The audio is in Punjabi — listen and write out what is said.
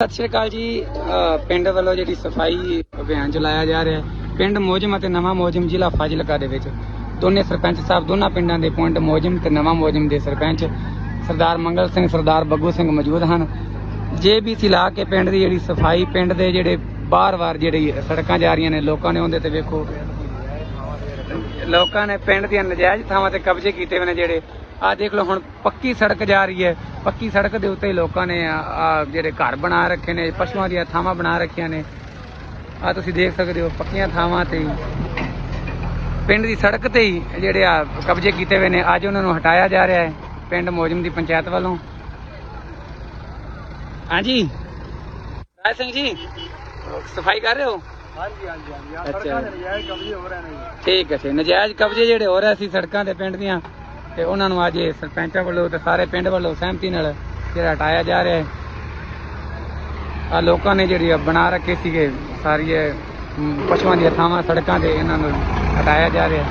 ਸਤਿ ਸ਼੍ਰੀ ਅਕਾਲ ਜੀ ਪਿੰਡ ਵੱਲੋਂ ਜਿਹੜੀ ਸਫ਼ਾਈ ਅਭਿਆਨ ਚਲਾਇਆ ਜਾ ਰਿਹਾ ਹੈ, ਪਿੰਡ ਮੋਜਮ ਅਤੇ ਨਵਾਂ ਮੋਜਮ ਜ਼ਿਲ੍ਹਾ ਫਾਜ਼ਿਲਕਾ ਦੇ ਵਿੱਚ। ਦੋਨੇ ਸਰਪੰਚ ਸਾਹਿਬ, ਦੋਨਾਂ ਪਿੰਡਾਂ ਦੇ ਪੁਆਇੰਟ ਮੋਜਮ ਤੇ ਨਵਾਂ ਮੋਜਮ ਦੇ ਸਰਪੰਚ ਸਰਦਾਰ ਮੰਗਲ ਸਿੰਘ, ਸਰਦਾਰ ਬੱਗੂ ਸਿੰਘ ਮੌਜੂਦ ਹਨ। ਜੇਬੀਸੀ ਲਾ ਕੇ ਪਿੰਡ ਦੀ ਜਿਹੜੀ ਸਫ਼ਾਈ, ਪਿੰਡ ਦੇ ਜਿਹੜੇ ਬਾਰ-ਬਾਰ ਜਿਹੜੀ ਸੜਕਾਂ ਜਾ ਰਹੀਆਂ ਨੇ, ਲੋਕਾਂ ਨੇ ਉਹਦੇ ਤੇ ਵੇਖੋ। ਲੋਕਾਂ ਨੇ ਪਿੰਡ ਦੀਆਂ ਨਜਾਇਜ਼ ਥਾਵਾਂ ਤੇ ਕਬਜ਼ੇ ਕੀਤੇ ਹੋਏ ਨੇ ਜਿਹੜੇ ਆ ਦੇਖ ਲਓ ਹੁਣ ਪੱਕੀ ਸੜਕ ਜਾ ਰਹੀ ਹੈ। ਪੱਕੀ ਸੜਕ ਦੇ ਉੱਤੇ ਲੋਕਾਂ ਨੇ ਆ ਜਿਹੜੇ ਘਰ ਬਣਾ ਰੱਖੇ ਨੇ ਪਸ਼ੂਆਂ ਦੀਆਂ ਥਾਵਾਂ ਬਣਾ ਰੱਖੀਆਂ ਨੇ। ਆ ਤੁਸੀਂ ਦੇਖ ਸਕਦੇ ਹੋ ਪੱਕੀਆਂ ਥਾਵਾਂ ਤੇ ਹੀ। ਪਿੰਡ ਦੀ ਸੜਕ ਤੇ ਹੀ ਜਿਹੜੇ ਆ ਕਬਜ਼ੇ ਕੀਤੇ ਹੋਏ ਨੇ ਅੱਜ ਉਹਨਾਂ ਨੂੰ ਹਟਾਇਆ ਜਾ ਰਿਹਾ ਹੈ ਪਿੰਡ ਮੋਜਮ ਦੀ ਪੰਚਾਇਤ ਵੱਲੋਂ। ਹਾਂਜੀ। ਰਾਜ ਸਿੰਘ ਜੀ ਸਫ਼ਾਈ ਕਰ ਰਹੇ ਹੋ? ਹਾਂਜੀ ਹਾਂਜੀ ਹਾਂਜੀ। ਆ। ਸੜਕਾਂ ਦੇ ਨਜਾਇਜ਼ ਕਬਜ਼ੇ ਹੋ ਰਹੇ ਨੇ ਠੀਕ ਹੈ ਜੀ ਨਜਾਇਜ਼ ਕਬਜ਼ੇ ਜਿਹੜੇ ਹੋ ਰਹੇ ਸੀ ਸੜਕਾਂ ਤੇ ਪਿੰਡ ਦੀਆਂ ਤੇ ਉਹਨਾਂ ਨੂੰ ਅੱਜ ਇਹ ਸਰਪੰਚਾਂ ਵੱਲੋਂ ਤੇ ਸਾਰੇ ਪਿੰਡ ਵੱਲੋਂ ਸਹਿਮਤੀ ਨਾਲ ਜਿਹੜਾ ਹਟਾਇਆ ਜਾ ਰਿਹਾ ਹੈ। ਆ ਲੋਕਾਂ ਨੇ ਜਿਹੜੀ ਆ ਬਣਾ ਰੱਖੇ ਸੀਗੇ ਸਾਰੀਆਂ ਪਸ਼ੂਆਂ ਦੀਆਂ ਥਾਵਾਂ, ਸੜਕਾਂ ਤੇ ਇਹਨਾਂ ਨੂੰ ਹਟਾਇਆ ਜਾ ਰਿਹਾ ਹੈ।